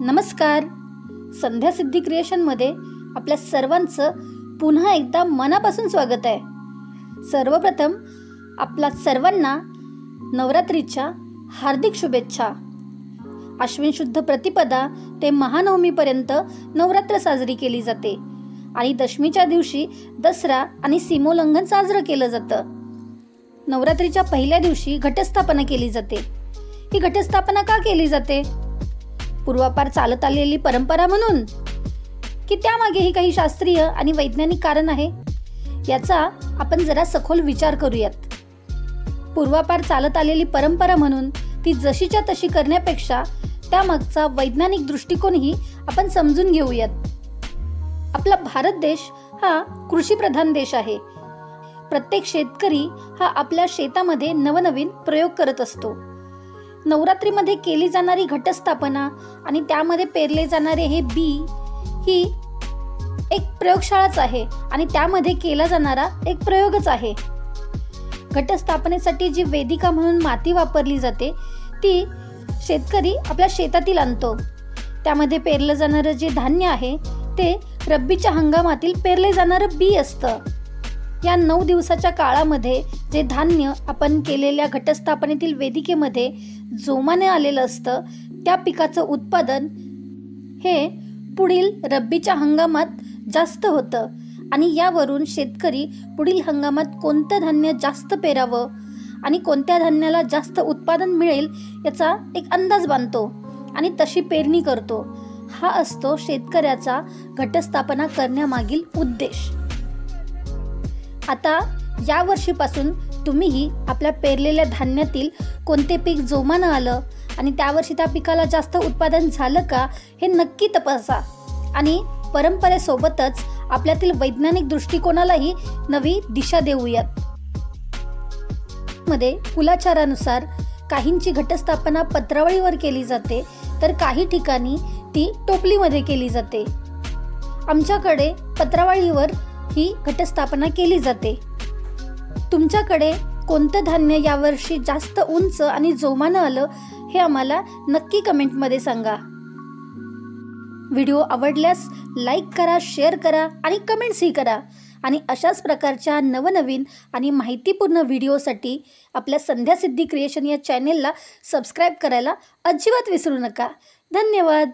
नमस्कार. संध्या सिद्धी क्रिएशनमध्ये आपल्या सर्वांचं पुन्हा एकदा मनापासून स्वागत आहे. सर्वप्रथम आपला सर्वांना नवरात्रीच्या हार्दिक शुभेच्छा. अश्विन शुद्ध प्रतिपदा ते महानवमीपर्यंत नवरात्र साजरी केली जाते आणि दशमीच्या दिवशी दसरा आणि सीमोल्लंघन साजरं केलं जातं. नवरात्रीच्या पहिल्या दिवशी घटस्थापना केली जाते. ही घटस्थापना का केली जाते? पूर्वापार चालत आलेली परंपरा म्हणून? की त्यामागेही काही शास्त्रीय आणि वैज्ञानिक कारण आहे? याचा आपण जरा सखोल विचार करूयात. पूर्वापार चालत आलेली परंपरा म्हणून ती जशीच्या तशी करण्यापेक्षा त्यामागचा वैज्ञानिक दृष्टिकोनही आपण समजून घेऊयात. आपला भारत देश हा कृषीप्रधान देश आहे. प्रत्येक शेतकरी हा आपल्या शेतामध्ये नवनवीन प्रयोग करत असतो. नवरात्रीमध्ये केली जाणारी घटस्थापना आणि त्यामध्ये पेरले जाणारे हे बी ही एक प्रयोगशाळाच आहे आणि त्यामध्ये केला जाणारा एक प्रयोगच आहे. घटस्थापनेसाठी जी वेदिका म्हणून माती वापरली जाते ती शेतकरी आपल्या शेतातील आणतो. त्यामध्ये पेरलं जाणारं जे धान्य आहे ते रब्बीच्या हंगामातील पेरले जाणारं बी असतं. या नऊ दिवसाच्या काळामध्ये जे धान्य आपण केलेल्या घटस्थापनेतील वेदिकेमध्ये जोमाने आलेलं असतं त्या पिकाचं उत्पादन हे पुढील रब्बीच्या हंगामात जास्त होतं. आणि यावरून शेतकरी पुढील हंगामात कोणतं धान्य जास्त पेरावं आणि कोणत्या धान्याला जास्त उत्पादन मिळेल याचा एक अंदाज बांधतो आणि तशी पेरणी करतो. हा असतो शेतकऱ्याचा घटस्थापना करण्यामागील उद्देश. आता या वर्षीपासून तुम्हीही आपल्या पेरलेल्या धान्यातील कोणते पीक जोमानं आलं आणि त्यावर्षी त्या पिकाला जास्त उत्पादन झालं का हे नक्की तपासा. आणि परंपरेसोबतच आपल्यातील वैज्ञानिक दृष्टिकोनालाही नवी दिशा देऊयात. मध्ये कुलाचारानुसार काहींची घटस्थापना पत्रावळीवर केली जाते तर काही ठिकाणी ती टोपलीमध्ये केली जाते. आमच्याकडे पत्रावळीवर ही घटस्थापना केली जाते. तुमच्याकडे कोणतं धान्य यावर्षी जास्त उंच आणि जोमानं आलं हे आम्हाला नक्की कमेंटमध्ये सांगा. व्हिडिओ आवडल्यास लाईक करा शेअर करा आणि कमेंट्सही करा. आणि अशाच प्रकारच्या नवनवीन आणि माहितीपूर्ण व्हिडिओसाठी आपल्या संध्या सिद्धी क्रिएशन या चॅनेलला सबस्क्राईब करायला अजिबात विसरू नका. धन्यवाद!